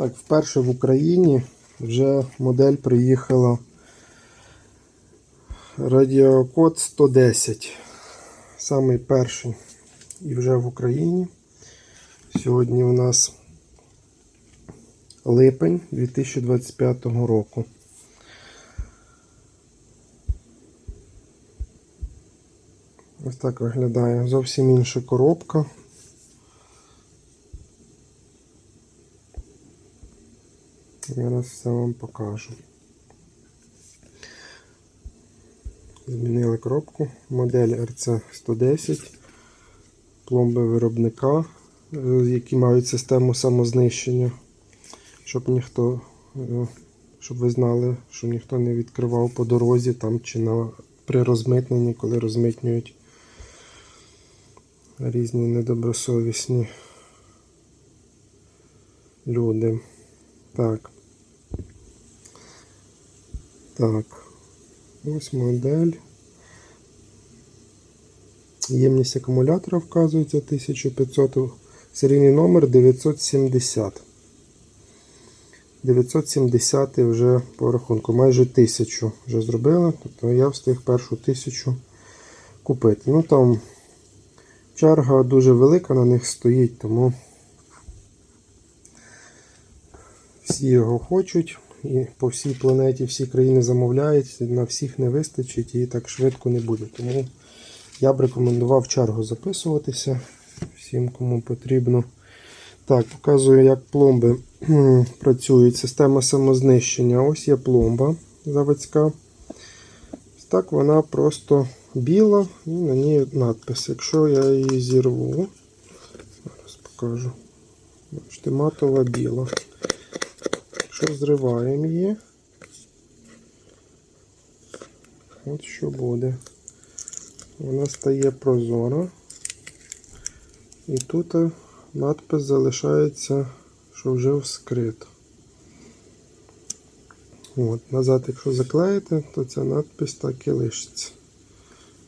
Так, вперше в Україні вже модель приїхала радіокод 110. Самий перший і вже в Україні. Сьогодні у нас липень 2025 року. Ось так виглядає. Зовсім інша коробка. Зараз все вам покажу. Змінили коробку. Модель RC110, пломби виробника, е, які мають систему самознищення, щоб ніхто, е, щоб ви знали, що ніхто не відкривав по дорозі там чи на, при розмитненні, коли розмитнюють різні недобросовісні люди. Так. Так. Ось модель. Ємність акумулятора вказується 1500. Серійний номер 970. 970 вже по рахунку. Майже 1000 вже зробили. Тобто я встиг першу 1000 купити. Ну там черга дуже велика на них стоїть, тому всі його хочуть. І по всій планеті всі країни замовляють, на всіх не вистачить і так швидко не буде. Тому я б рекомендував чергу записуватися всім, кому потрібно. Так, показую, як пломби працюють. Система самознищення. Ось є пломба заводська. Так вона просто біла і на ній надпис. Якщо я її зірву, зараз покажу. Бачите, матова біла. Якщо зриваємо її, от що буде. Вона стає прозора. І тут надпис залишається, що вже вскрито. От, назад, якщо заклеїти, то ця надпис так і лишиться.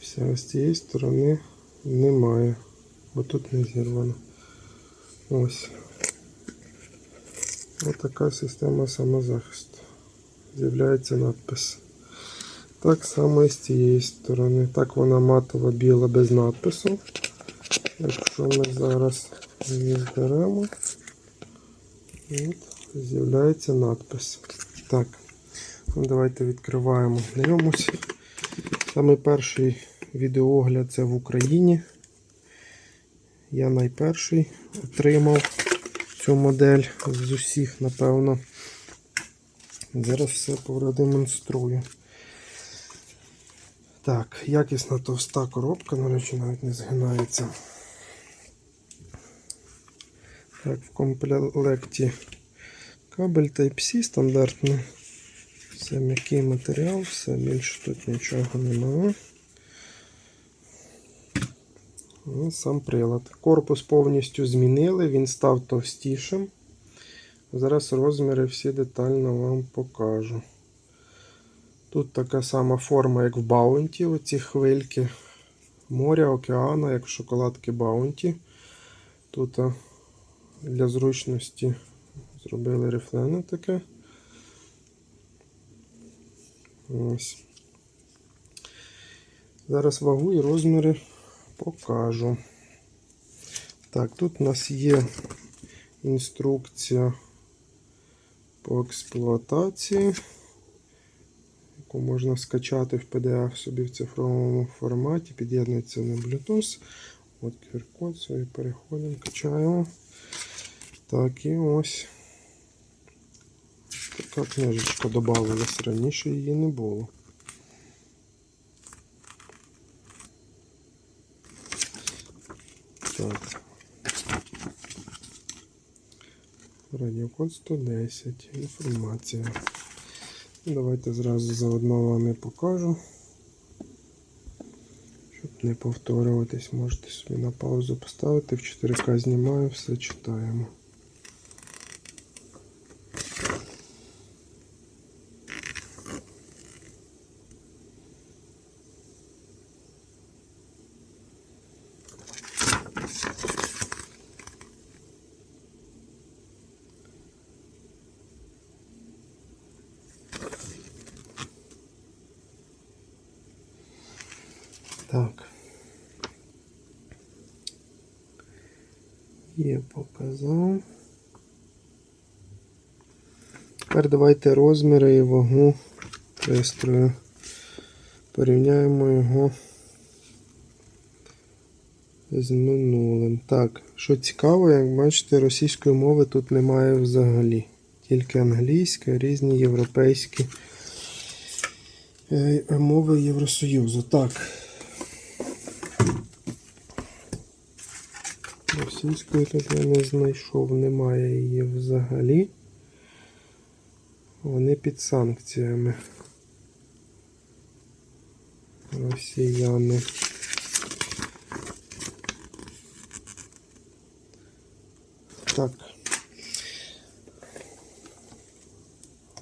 Все, з цієї сторони немає, бо тут не зірвано. Ось. Ось така система самозахисту. З'являється надпис. Так само і з цієї сторони. Так вона матова біла без надпису. Якщо ми зараз її зберемо, з'являється надпис. Так, ну давайте відкриваємо. Знайомусь. Саме перший відеоогляд це в Україні. Я найперший отримав цю модель з усіх, напевно. Зараз все продемонструю. Так, якісна товста коробка, до речі, навіть не згинається. Так, в комплекті кабель Type-C стандартний. Все м'який матеріал, все більше тут нічого немає. Ну, сам прилад. Корпус повністю змінили, він став товстішим. Зараз розміри всі детально вам покажу. Тут така сама форма, як в Баунті, оці хвильки моря, океану, як в шоколадки Баунті. Тут для зручності зробили рифлене таке. Ось. Зараз вагу і розміри покажу. Так, тут у нас є інструкція по експлуатації, яку можна скачати в PDF собі в цифровому форматі, під'єднується на Bluetooth. От QR-код, собі переходимо, качаємо. Так, і ось така книжечка додавалась, раніше її не було. Так. Радіокод 110. Інформація. Давайте зразу заодно вам і покажу. Щоб не повторюватись, можете собі на паузу поставити. В 4К знімаю, все читаємо. Так. Є, показав. Тепер давайте розміри і вагу пристрою. Порівняємо його з минулим. Так, що цікаво, як бачите, російської мови тут немає взагалі. Тільки англійська, різні європейські е, мови Євросоюзу. Так. Російської тут я не знайшов, немає її взагалі. Вони під санкціями. Росіяни. Так.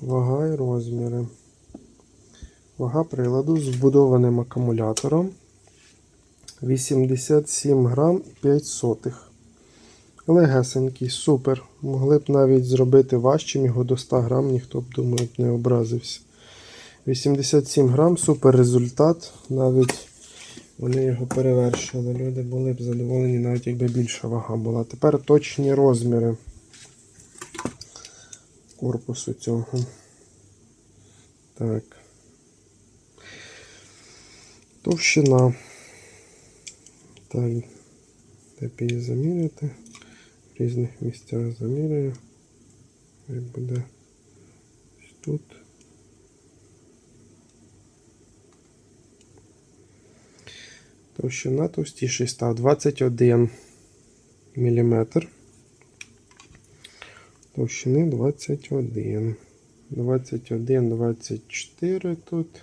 Вага і розміри. Вага приладу з вбудованим акумулятором 87 грам і 5 сотих. Легесенький, супер. Могли б навіть зробити важчим його до 100 грам, ніхто б думаю, не образився. 87 грам, супер результат. Навіть вони його перевершили. Люди були б задоволені, навіть якби більша вага була. Тепер точні розміри корпусу цього. Так. Товщина. Так, де її заміряти. Різних місцях заміряю. І буде тут. Товщина товстіший став 21 мм. Товщини 21. 21, 24 тут.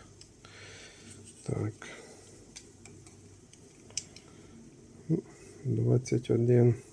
Так. 21,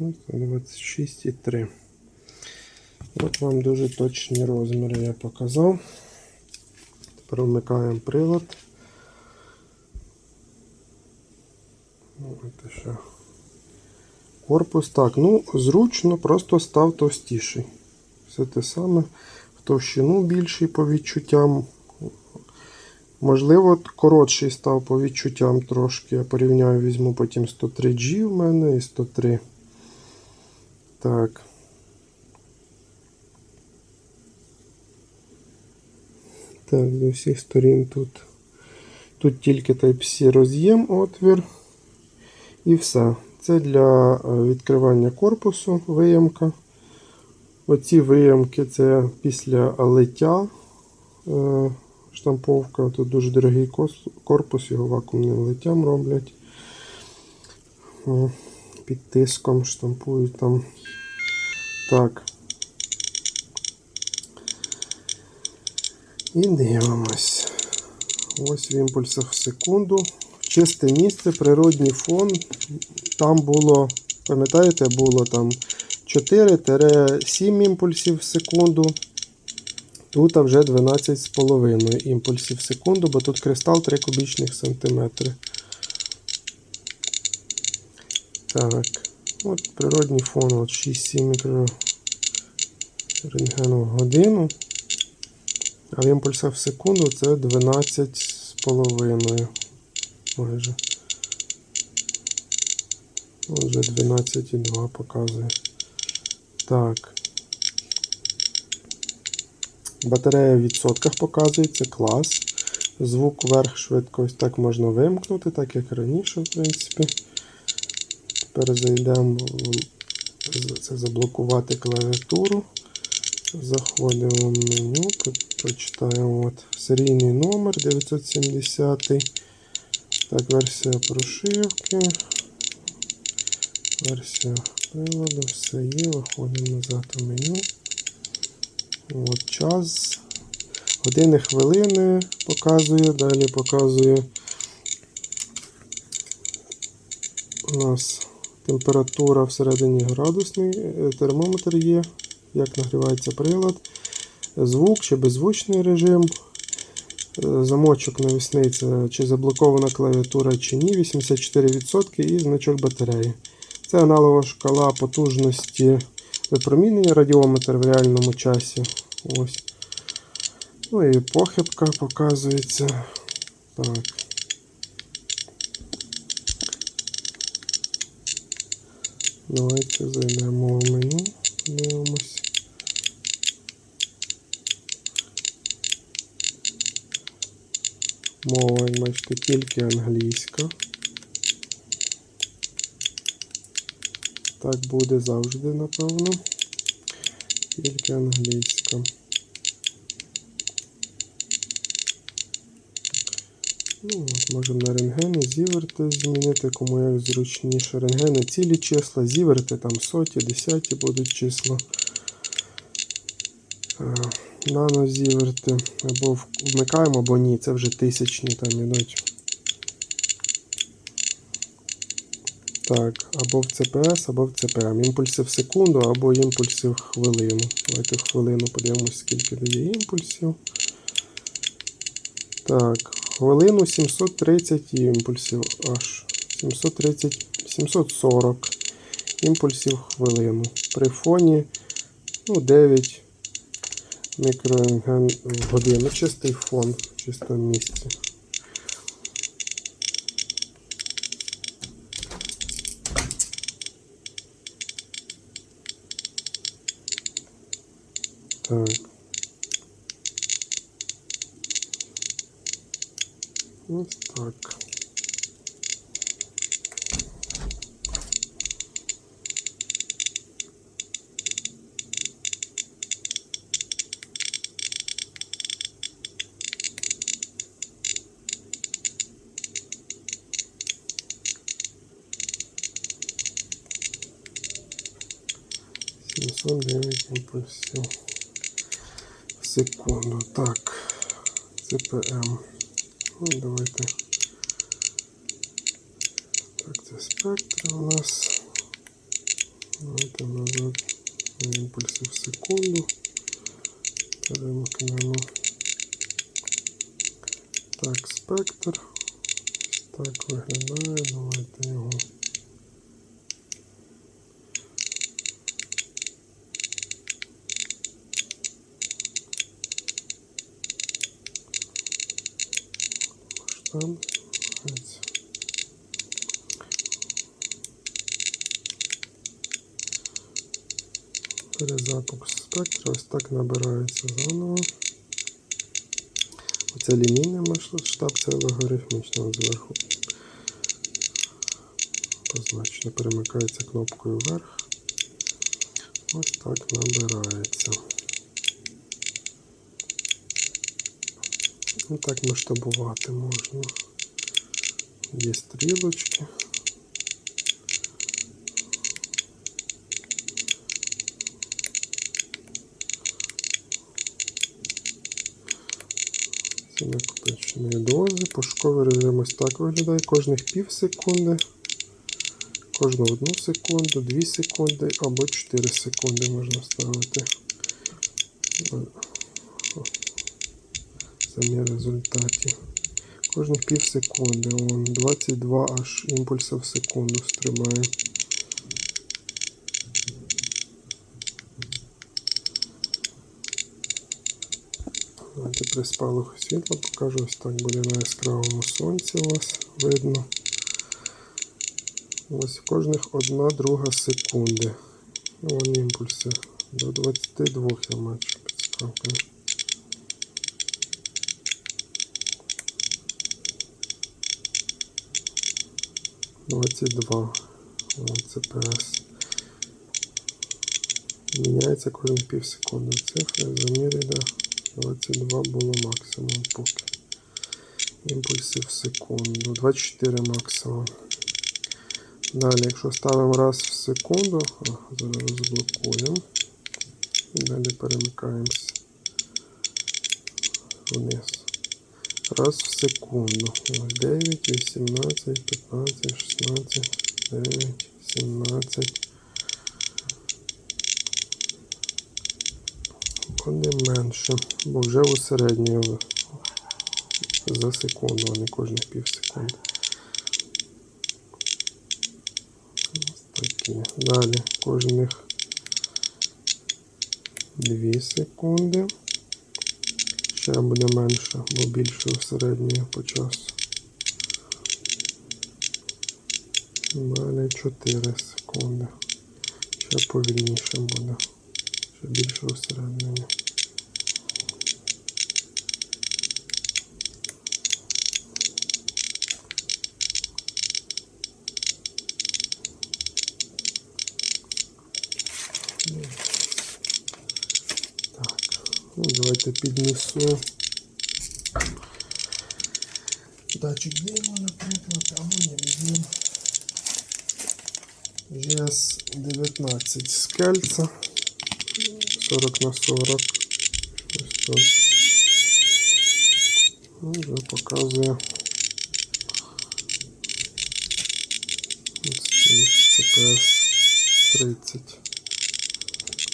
26,3. От вам дуже точні розміри я показав. Тепер вмикаємо прилад. Ось ще. Корпус так, ну, зручно, просто став товстіший. Все те саме, в товщину більший по відчуттям. Можливо, коротший став по відчуттям трошки. Я порівняю, візьму потім 103G в мене і 103. Так. Так, з усіх сторін тут. Тут тільки Type-C роз'єм отвір. І все. Це для е, відкривання корпусу виємка. Оці виємки це після лиття е, штамповка. Тут дуже дорогий корпус, його вакуумним литтям роблять. Під тиском штампують там. Так. І дивимось. Ось в імпульсах в секунду. Чисте місце, природній фон. Там було, пам'ятаєте, було там 4-7 імпульсів в секунду. Тут вже 12,5 імпульсів в секунду, бо тут кристал 3 кубічних сантиметри. Так, от природній фон от 6-7 мікрорентгенів в годину. А в імпульсах в секунду це 12,5 майже. Отже, 12,2 показує. Так. Батарея в відсотках показує, це клас. Звук вверх швидко ось так можна вимкнути, так як раніше, в принципі. Тепер зайдемо в це заблокувати клавіатуру. Заходимо в меню, прочитаємо от серійний номер 970. Так, версія прошивки. Версія приладу, все є. Виходимо назад у меню. От час. Години, хвилини показує, далі показує у нас температура всередині градусний, е, термометр є, як нагрівається прилад, звук чи беззвучний режим, е, замочок навісний, це чи заблокована клавіатура чи ні, 84% і значок батареї. Це аналогова шкала потужності випромінення, радіометр в реальному часі. Ось. Ну і похибка показується. Так. Давайте зайдемо в меню, дивимось. Мова, бачите, тільки англійська. Так буде завжди, напевно. Тільки англійська. Ну, от, можемо на рентгени, зіверти змінити, кому як зручніше. Рентгени цілі числа, зіверти там соті, десяті будуть числа. Е, Нанозіверти. Або вмикаємо, або ні. Це вже тисячні там ідуть. Так, або в CPS, або в CPM. Імпульси в секунду, або імпульси в хвилину. Давайте в хвилину подивимось, скільки дає імпульсів. Так, хвилину 730 імпульсів аж. 730, 740 імпульсів хвилину. При фоні ну, 9 мікрорентген в годину. Чистий фон в чистому місці. Ось так. Дев'ять імпульсів в секунду. Так. ЦПМ. Ну, давайте. Так, це спектр у нас. Давайте назад на імпульси в секунду. Перемкнемо. Так, спектр. Так виглядає. Давайте його. Ось. Перезапуск спектра. Ось так набирається заново. Оце лінійний масштаб, це логарифмічно зверху. Позначено перемикається кнопкою вверх. Ось так набирається. І так масштабувати можна. Є стрілочки. Це накопичені дози. Пошуковий режим ось так виглядає. Кожних пів секунди, кожну одну секунду, 2 секунди або 4 секунди можна ставити самі результаті. Кожних пів секунди. Он 22 аж імпульси в секунду стримає. Давайте при спалах світла покажу, ось так буде на яскравому сонці у вас видно. Ось кожних 1 друга секунди. Вон імпульси. До 22 я маю підставки. 22 ЦПС. Міняється кожен пів секунди цифри. Заміряли 22 було максимум поки. Імпульси в секунду. 24 максимум. Далі, якщо ставимо раз в секунду, о, зараз розблокуємо. Далі перемикаємось вниз. Раз в секунду. 9, 18, 15, 16, 9, 17. Буде менше, бо вже усереднюю за секунду, а не кожні пів секунди. Ось такі. Далі кожних 2 секунди. Ще буде менше, бо більше середньої по часу. У мене 4 секунди. Ще повільніше буде. Ще більше усереднює. ну давайте піднесу. Датчик диму, наприклад, або не візьмемо. GS 19 скельця. 40 на 40. Ось тут. Ну, Вже показує. Ось цей CPS 30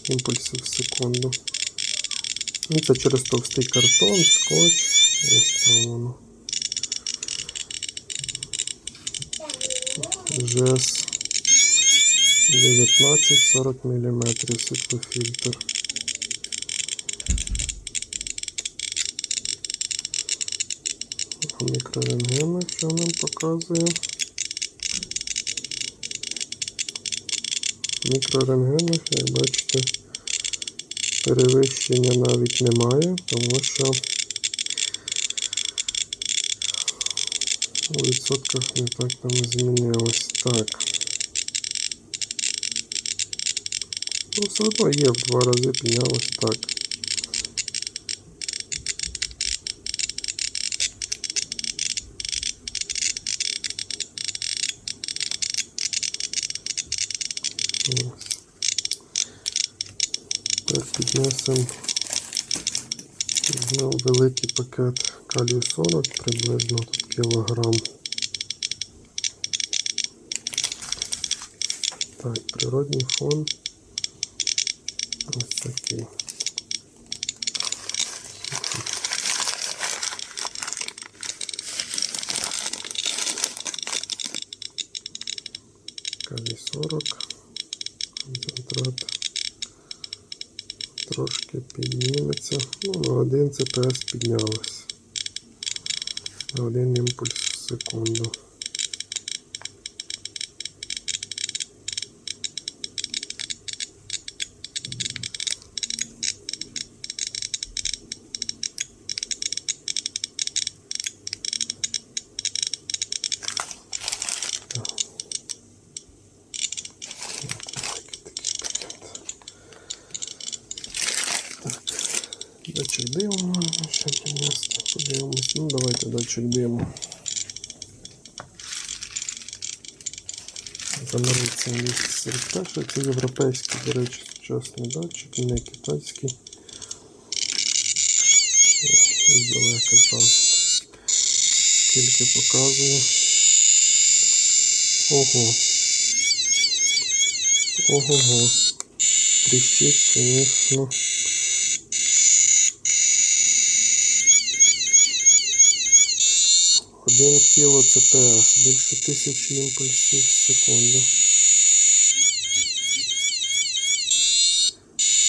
імпульсів в секунду. Ну, це через товстий картон, скотч. Ось там воно. ЖЕС 19-40 мм світлофільтр. А Мікрорентгена, що нам показує. Мікрорентгенах, як бачите, перевищення навіть немає, тому що у відсотках не так там змінилось. Так. Ну, все одно є в два рази піднялось так. Піднесемо знову великий пакет калію 40, приблизно тут кілограм. Так, природний фон. Ось такий. Калій 40. Концентрат трошки підніметься. Ну, на один ЦПС піднялось. На один імпульс в секунду. Датчик диму можна ще принести. Подивимось. Ну, датчик диму. Замериться місце перше. Це європейський, до речі, сучасний датчик, не китайський. Здалека зразу. Скільки показує. Ого. Ого-го. Тріщить, звісно. Один кіло ЦПС, більше тисячі імпульсів в секунду.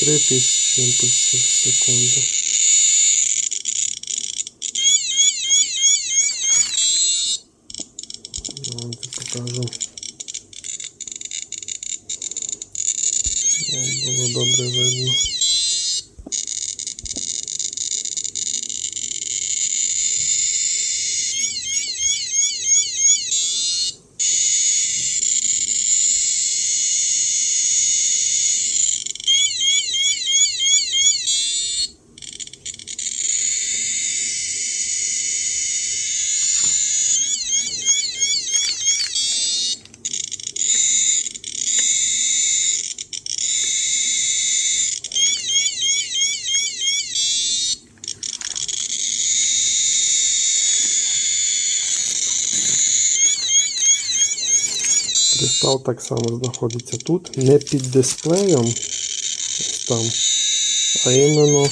Три тисячі імпульсів в секунду. Давайте покажу. Вам було добре видно. Кристал так само знаходиться тут, не під дисплеєм, там, а іменно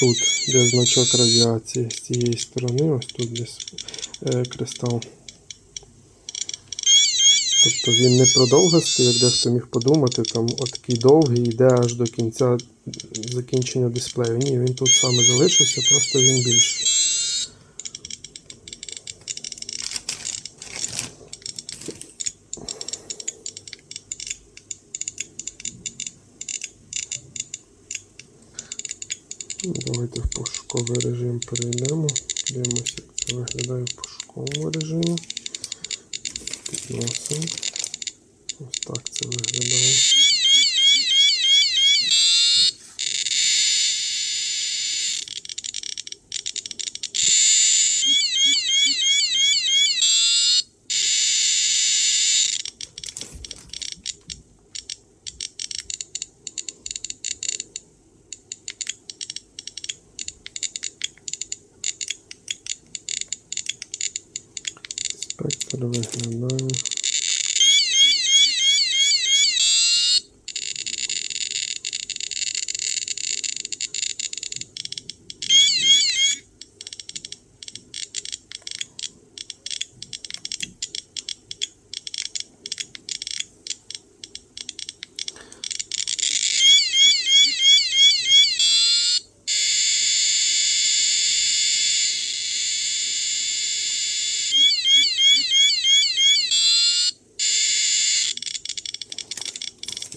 тут, де значок радіації з цієї сторони, ось тут десь е, кристал. Тобто він не продовгостий, як дехто міг подумати, там такий довгий йде аж до кінця закінчення дисплею. Ні, він тут саме залишився, просто він більший. Ну, Давайте в пошуковий режим перейдемо. Дивимося, як це виглядає в пошуковому режимі. Підносимо. Ось так це виглядає. Спектр виглядає.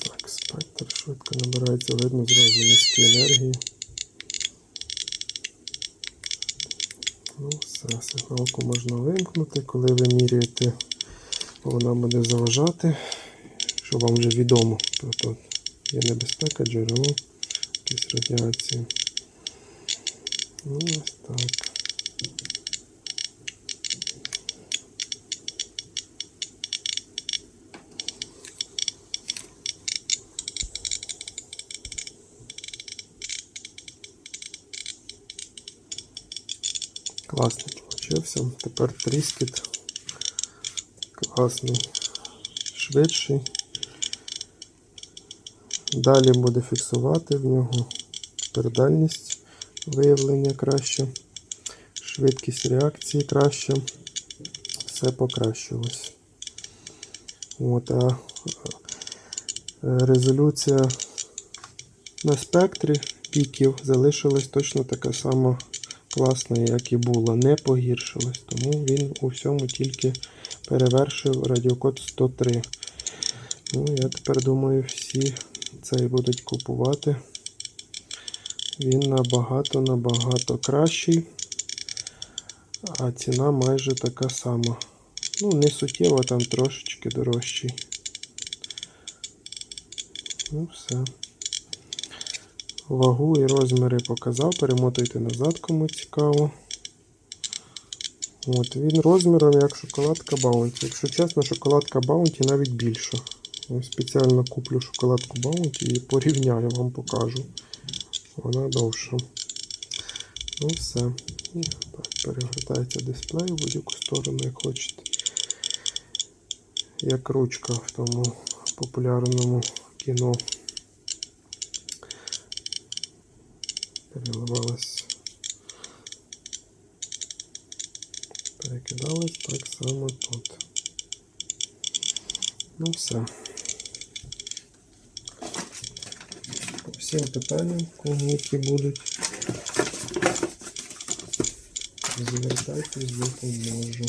Так, спектр швидко набирається, видно зразу низькі енергії. Ну, все, сигналку можна вимкнути, коли ви міряєте, вона буде заважати, що вам вже відомо про то. Є небезпека, джерело, якісь радіації. Ну, ось так. Класний получився. Тепер тріскіт. Класний, швидший. Далі буде фіксувати в нього передальність виявлення краще, швидкість реакції краще. Все покращилось. От, а е, резолюція на спектрі піків залишилась точно така сама класна, як і була, не погіршилась. Тому він у всьому тільки перевершив радіокод 103. Ну, я тепер думаю, всі цей будуть купувати. Він набагато-набагато кращий, а ціна майже така сама. Ну, не суттєво, там трошечки дорожчий. Ну, все. Вагу і розміри показав, перемотуйте назад, кому цікаво. От, Він розміром як шоколадка Баунті. Якщо чесно, шоколадка Баунті навіть більша. Я спеціально куплю шоколадку Баунті і порівняю, вам покажу. Вона довша. Ну все. І так, перегортається дисплей в будь-яку сторону, як хочете. Як ручка в тому популярному кіно. Переливалась. Перекидалась так само тут. Ну все. Всім питанням, кому які будуть. Звертайтесь, допоможу.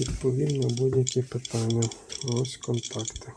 Відповім на будь-які питання. Ось контакти.